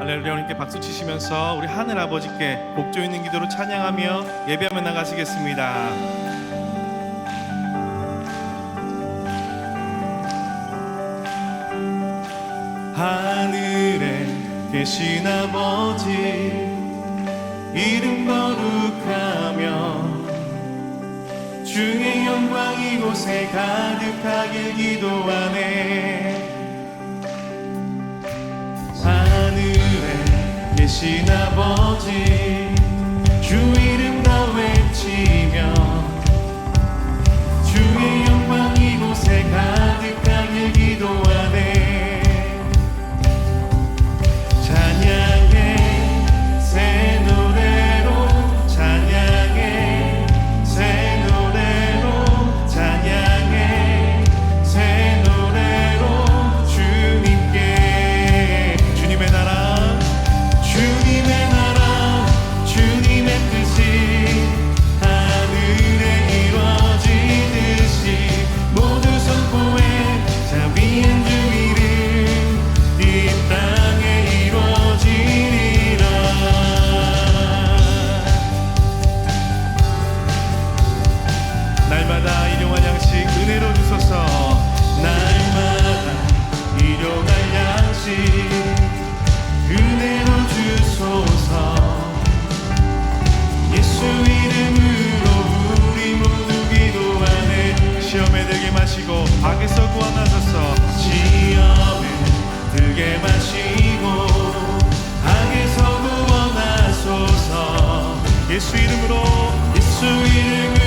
할렐루야 우리께 박수 치시면서 우리 하늘 아버지께 복조 있는 기도로 찬양하며 예배하며 나가시겠습니다. 하늘에 계신 아버지 이름 거룩하며 주의 영광 이곳에 가득하길 기도하네 신 아버지 주옵소서 날마다 일용할 양식 은혜로 주소서. 예수 이름으로 우리 모두 기도하네 시험에 들게 마시고 악에서 구원하소서. 시험에 들게 마시고 예수 이름으로 예수 이름으로.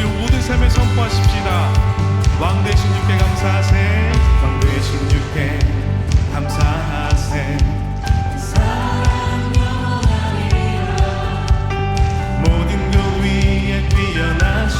우리 모든 삶에 선포하십시다. 왕 되신 주께 감사하세. 왕 되신 주께 감사하세. 사랑 영원하리라. 모든 것 위에 뛰어나시.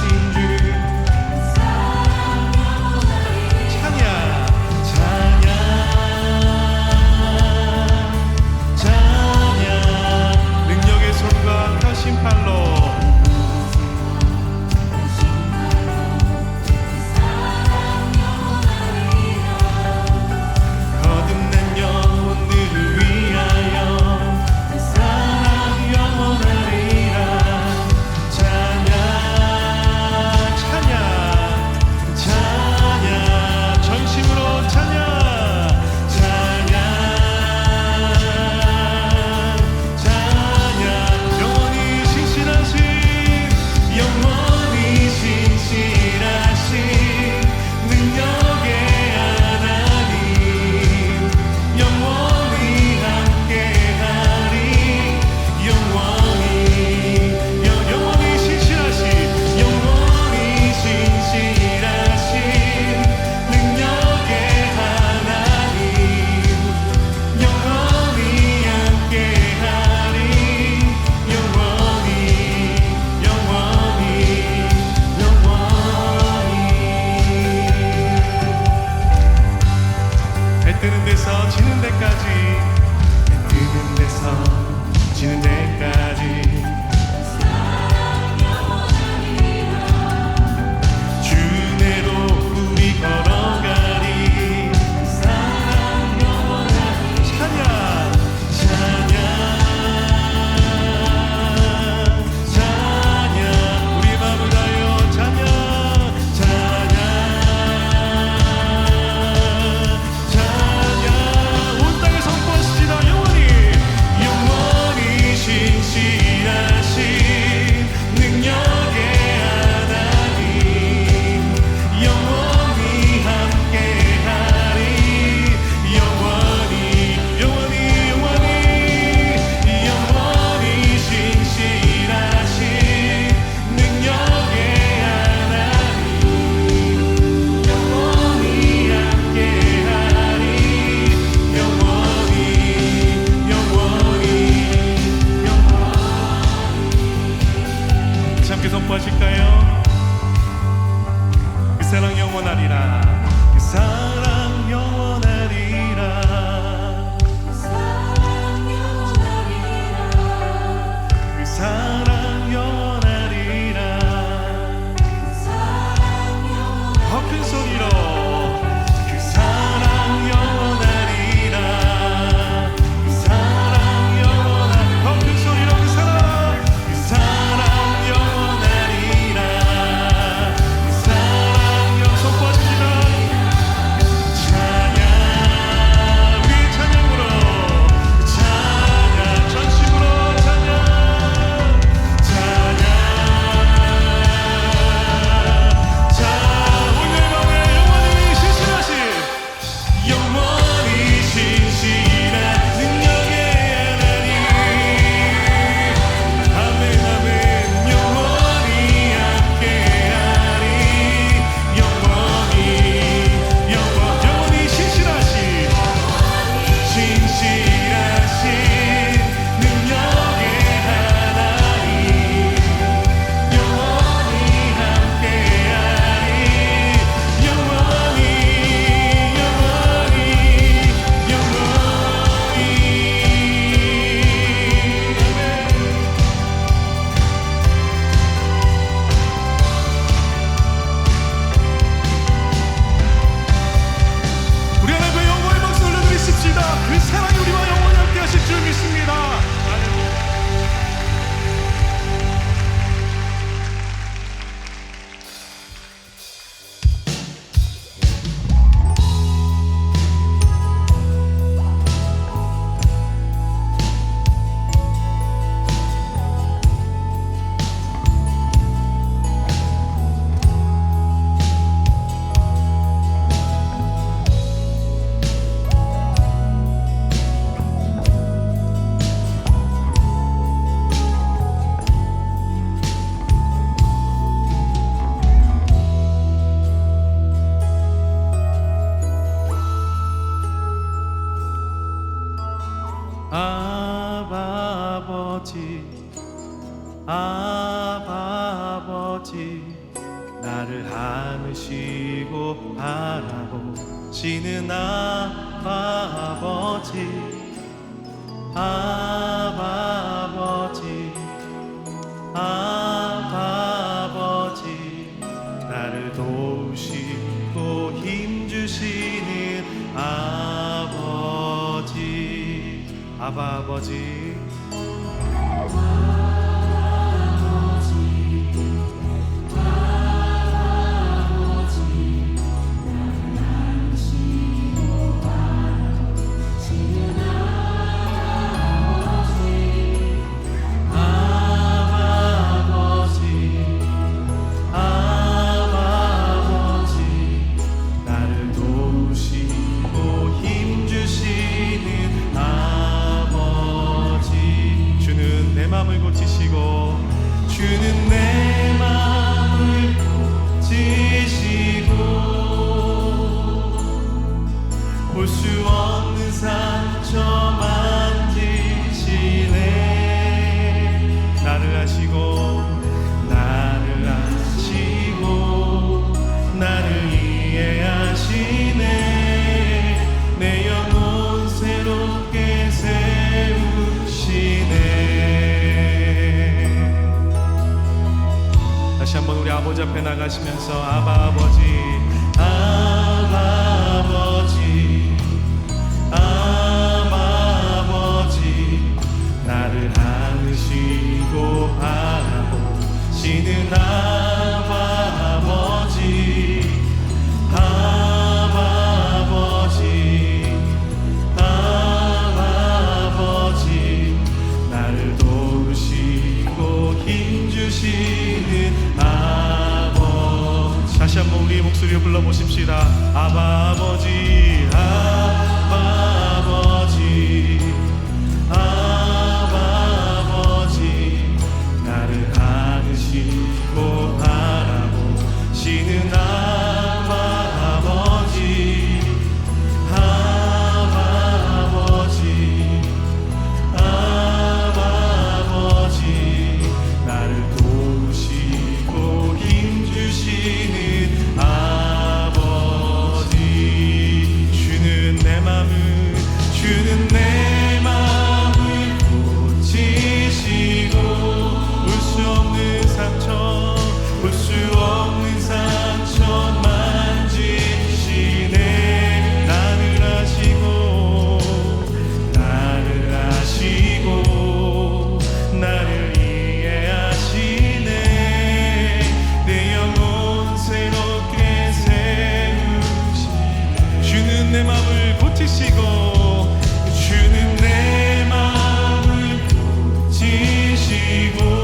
아버지. 아버지 수 없는 상처만 지시네. 나를 아시고 나를 아시고 나를 이해하시네. 내 영혼 새롭게 세우시네. 다시 한번 우리 아버지 앞에 나가시면서 아바 아버지 바라보시는 아 고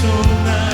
소나